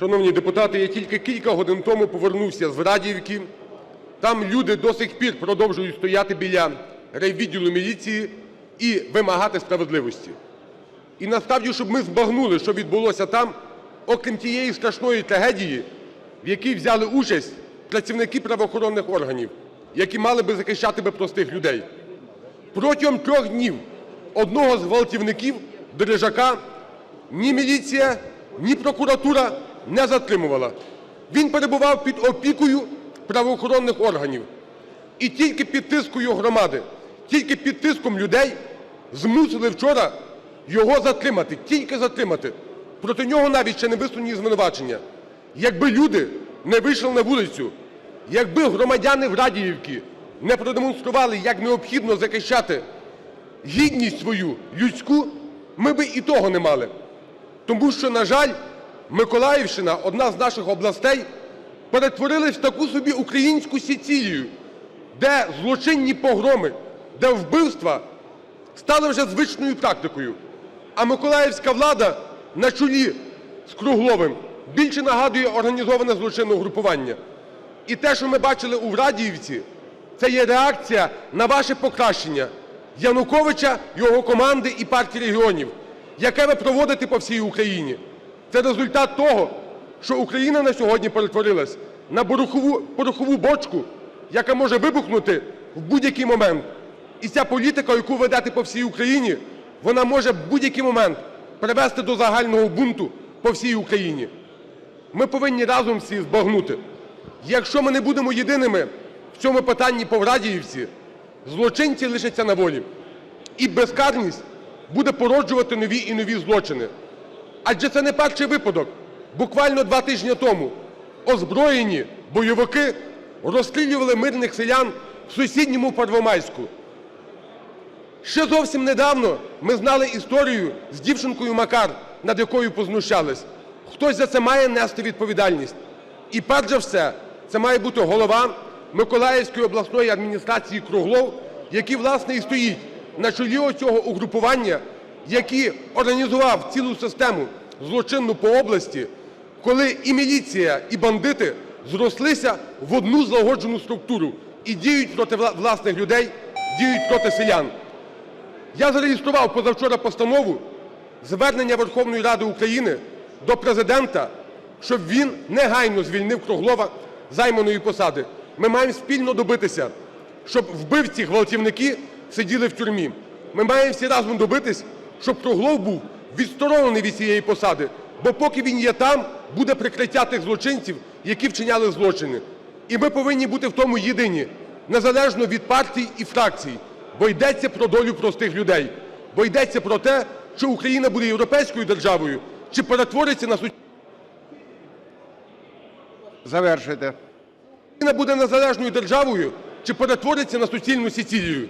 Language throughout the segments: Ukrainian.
Шановні депутати, я тільки кілька годин тому повернувся з Врадіївки. Там люди до сих пір продовжують стояти біля райвідділу міліції і вимагати справедливості. І насправді, щоб ми збагнули, що відбулося там, окрім тієї страшної трагедії, в якій взяли участь працівники правоохоронних органів, які мали би захищати би простих людей. Протягом трьох днів одного з гвалтівників, Бережака, ні міліція, ні прокуратура не затримувала. Він перебував під опікою правоохоронних органів. І тільки під тискою громади, тільки під тиском людей змусили вчора його затримати, тільки затримати. Проти нього навіть ще не висунені звинувачення. Якби люди не вийшли на вулицю, якби громадяни Врадіївки не продемонстрували, як необхідно захищати гідність свою людську, ми би і того не мали. Тому що, на жаль, Миколаївщина, одна з наших областей, перетворилась в таку собі українську Сицилію, де злочинні погроми, де вбивства стали вже звичною практикою. А миколаївська влада на чолі з Кругловим більше нагадує організоване злочинне угрупування. І те, що ми бачили у Врадіївці, це є реакція на ваше покращення Януковича, його команди і Партії регіонів, яке ви проводите по всій Україні. Це результат того, що Україна на сьогодні перетворилась на порохову, бочку, яка може вибухнути в будь-який момент. І ця політика, яку ведете по всій Україні, вона може в будь-який момент привести до загального бунту по всій Україні. Ми повинні разом всі збагнути, якщо ми не будемо єдиними в цьому питанні по Врадіївці, злочинці лишаться на волі. І безкарність буде породжувати нові і нові злочини. Адже це не перший випадок. Буквально два тижні тому озброєні бойовики розстрілювали мирних селян в сусідньому Первомайську. Ще зовсім недавно ми знали історію з дівчинкою Макар, над якою познущались. Хтось за це має нести відповідальність. І перш за все, це має бути голова Миколаївської обласної адміністрації Круглов, який, власне, і стоїть на чолі оцього угрупування, який організував цілу систему злочинну по області, коли і міліція, і бандити зрослися в одну злагоджену структуру і діють проти власних людей, діють проти селян. Я зареєстрував позавчора постанову звернення Верховної Ради України до Президента, щоб він негайно звільнив Круглова з займаної посади. Ми маємо спільно добитися, щоб вбивці, ґвалтівники сиділи в тюрмі. Ми маємо всі разом добитись, щоб Круглов був відсторонений від цієї посади, бо поки він є там, буде прикриття тих злочинців, які вчиняли злочини. І ми повинні бути в тому єдині, незалежно від партій і фракцій, бо йдеться про долю простих людей, бо йдеться про те, чи Україна буде європейською державою, чи перетвориться на Завершуйте. Україна буде незалежною державою, чи перетвориться на суцільну Сицилію.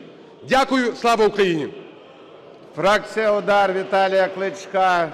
Дякую, слава Україні! Фракція «Удар» Віталія Кличка